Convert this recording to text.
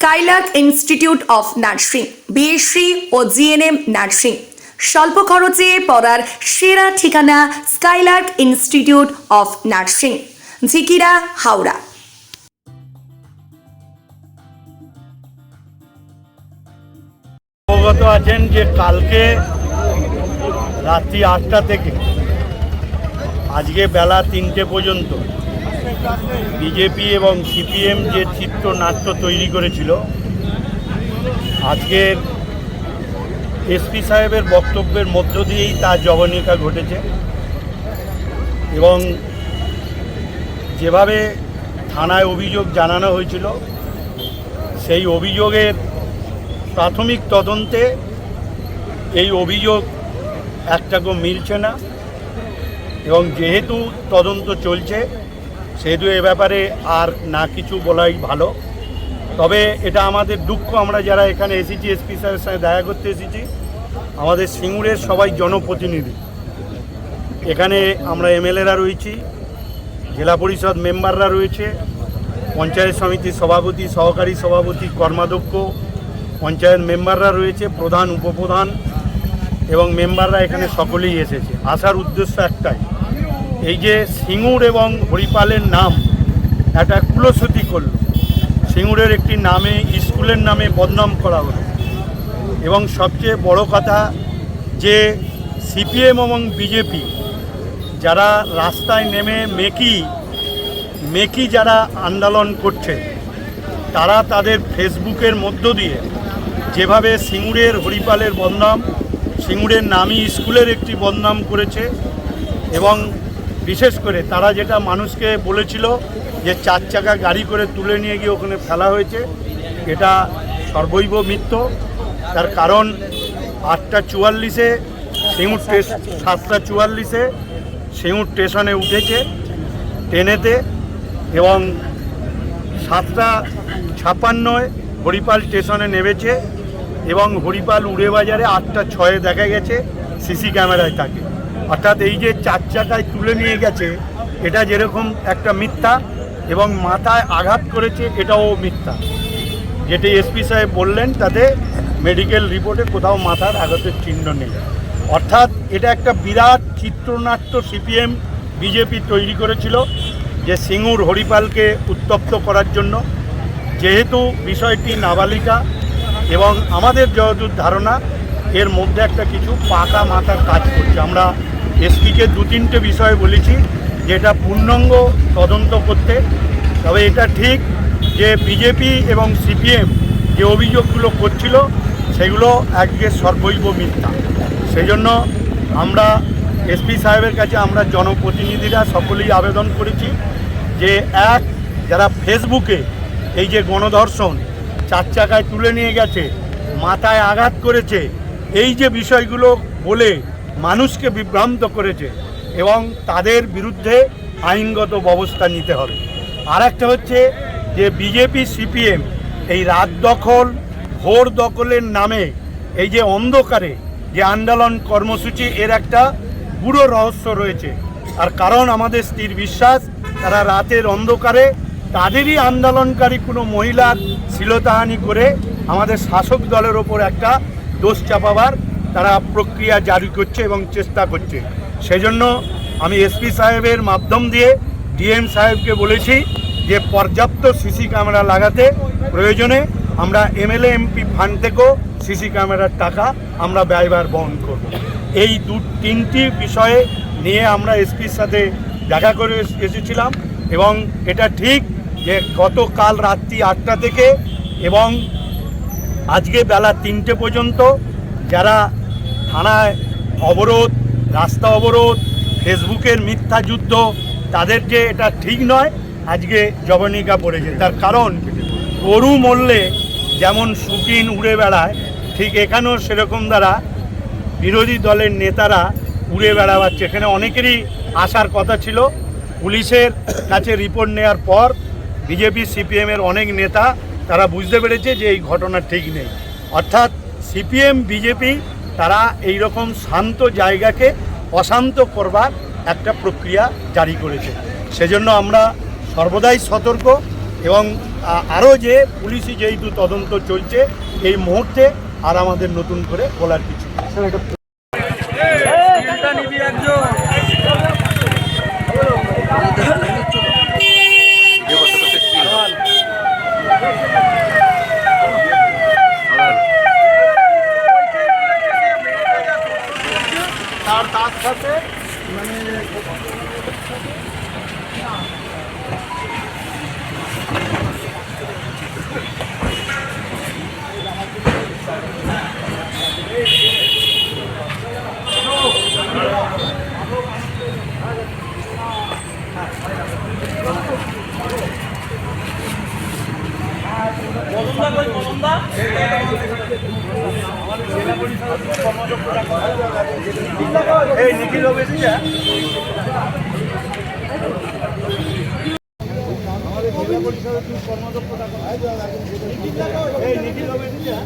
Skylark institute of nursing BSc O GNM nursing স্বল্প খরচে পড়ার সেরা ঠিকানা Skylark institute of nursing Jhikira, Howrah. অবগত আছেন যে কালকে রাত্রি আটটা থেকে, আজকে বেলা তিনটে পর্যন্ত বিজেপি এবং সিপিএম যে চিত্রনাট্য তৈরি করেছিল, আজকের এসপি সাহেবের বক্তব্যের মধ্য দিয়েই তার জবনিকা ঘটেছে। এবং যেভাবে থানায় অভিযোগ জানানো হয়েছিল, সেই অভিযোগের প্রাথমিক তদন্তে এই অভিযোগ একটাকেও মিলছে না। এবং যেহেতু তদন্ত চলছে সেহেতু এ ব্যাপারে আর না কিছু বলাই ভালো। তবে এটা আমাদের দুঃখ, আমরা যারা এখানে এসেছি, এসপি স্যারের সঙ্গে দেখা করতে এসেছি, আমাদের সিঙ্গুরের সবাই জনপ্রতিনিধি। এখানে আমরা এমএলএরা রয়েছি, জেলা পরিষদ মেম্বাররা রয়েছে, পঞ্চায়েত সমিতির সভাপতি, সহকারী সভাপতি, কর্মাধ্যক্ষ, পঞ্চায়েত মেম্বাররা রয়েছে, প্রধান, উপপ্রধান এবং মেম্বাররা এখানে সকলেই এসেছে। আসার উদ্দেশ্য একটাই এই যে সিঙ্গুর এবং হরিপালের নাম, একটা কুলশ্রুতি করল। সিঙ্গুরের একটি নামে, স্কুলের নামে বদনাম করা হলো। এবং সবচেয়ে বড় কথা যে সিপিএম এবং বিজেপি যারা রাস্তায় নেমে মেকি মেকি যারা আন্দোলন করছে, তারা তাদের ফেসবুকের মধ্য দিয়ে যেভাবে সিঙ্গুরের, হরিপালের বদনাম, সিঙ্গুরের নামি স্কুলের একটি বদনাম করেছে এবং বিশেষ করে তারা যেটা মানুষকে বলেছিল যে চার চাকা গাড়ি করে তুলে নিয়ে গিয়ে ওখানে ফেলা হয়েছে, এটা সর্বৈব মিথ্য। তার কারণ আটটা চুয়াল্লিশে, সিঙ্গুর স্টেশন সাতটা চুয়াল্লিশে সিঙ্গুর স্টেশনে উঠেছে ট্রেনেতে এবং সাতটা ছাপান্নয় হরিপাল স্টেশনে নেমেছে এবং হরিপাল উড়ে বাজারে আটটা ছয়ে দেখা গেছে সিসি ক্যামেরায় থাকে। অর্থাৎ এই যে চার চাকায় তুলে নিয়ে গেছে, এটা যেরকম একটা মিথ্যা এবং মাথায় আঘাত করেছে, এটাও মিথ্যা। যেটি এসপি সাহেব বললেন, তাতে মেডিকেল রিপোর্টে কোথাও মাথার আঘাতের চিহ্ন নেই। অর্থাৎ এটা একটা বিরাট চিত্রনাট্য সিপিএম, বিজেপি তৈরি করেছিল, যে সিঙ্গুর হরিপালকে উত্তপ্ত করার জন্য। যেহেতু বিষয়টি নাবালিকা এবং আমাদের যতদূর ধারণা, এর মধ্যে একটা কিছু পাকা মাথার কাজ করছে। আমরা এসপিকে দু তিনটে বিষয় বলেছি যে এটা পূর্ণাঙ্গ তদন্ত করতে। তবে এটা ঠিক যে বিজেপি এবং সিপিএম যে অভিযোগগুলো করছিল, সেগুলো আজকে সর্বৈব মিথ্যা। সেই জন্য আমরা এসপি সাহেবের কাছে আমরা জনপ্রতিনিধিরা সকলেই আবেদন করেছি যে, এক, যারা ফেসবুকে এই যে গণধর্ষণ চার চাকায় তুলে নিয়ে গেছে, মাথায় আঘাত করেছে, এই যে বিষয়গুলো বলে মানুষকে বিভ্রান্ত করেছে এবং তাদের বিরুদ্ধে আইনগত ব্যবস্থা নিতে হবে। আর একটা হচ্ছে যে বিজেপি সিপিএম এই রাত দখল, ভোর দখলের নামে এই যে অন্ধকারে যে আন্দোলন কর্মসূচি, এর একটা পুরো রহস্য রয়েছে। আর কারণ আমাদের স্থির বিশ্বাস, তারা রাতের অন্ধকারে তাদেরই আন্দোলনকারী কোনো মহিলার শ্লীলতাহানি করে আমাদের শাসক দলের ওপর একটা দোষ চাপাবার তারা প্রক্রিয়া জারি করছে এবং চেষ্টা করছে। সেজন্য আমি এসপি সাহেবের মাধ্যম দিয়ে ডিএম সাহেবকে বলেছি যে পর্যাপ্ত সিসি ক্যামেরা লাগাতে প্রয়োজনে আমরা এমএলএ, এমপি ফান্ড থেকেও সিসি ক্যামেরার টাকা আমরা ব্যয়ভার বহন করব। এই দু, তিনটি বিষয়ে নিয়ে আমরা এসপির সাথে দেখা করে এসেছিলাম এবং এটা ঠিক যে গতকাল রাত্রি আটটা থেকে এবং আজকে বেলা তিনটে পর্যন্ত যারা থানায় অবরোধ, রাস্তা অবরোধ, ফেসবুকের মিথ্যা যুদ্ধ তাদের যে এটা ঠিক নয়, আজকে জবনিকা পড়েছে। তার কারণ গরু মরলে যেমন সুকিন উড়ে বেড়ায়, ঠিক এখানেও সেরকম দ্বারা বিরোধী দলের নেতারা উড়ে বেড়াচ্ছে। এখানে অনেকেরই আসার কথা ছিল। পুলিশের কাছে রিপোর্ট নেওয়ার পর বিজেপি সিপিএমের অনেক নেতা, তারা বুঝতে পেরেছে যে এই ঘটনা ঠিক নেই। অর্থাৎ সিপিএম, বিজেপি তারা এই রকম শান্ত জায়গাকে অশান্ত করবার একটা প্রক্রিয়া জারি করেছে। সেজন্য আমরা সর্বদাই সতর্ক এবং আরও যে পুলিশি যেহেতু তদন্ত চলছে এই মুহূর্তে আর আমাদের নতুন করে বলার কিছু নেই। তিনটা নিবি একজন তার তার সাথে। বলুন এই নিখিল আমাদের জেলা পরিষদের কি কর্মদক্ষতা এই নিখিল ওবেসিয়া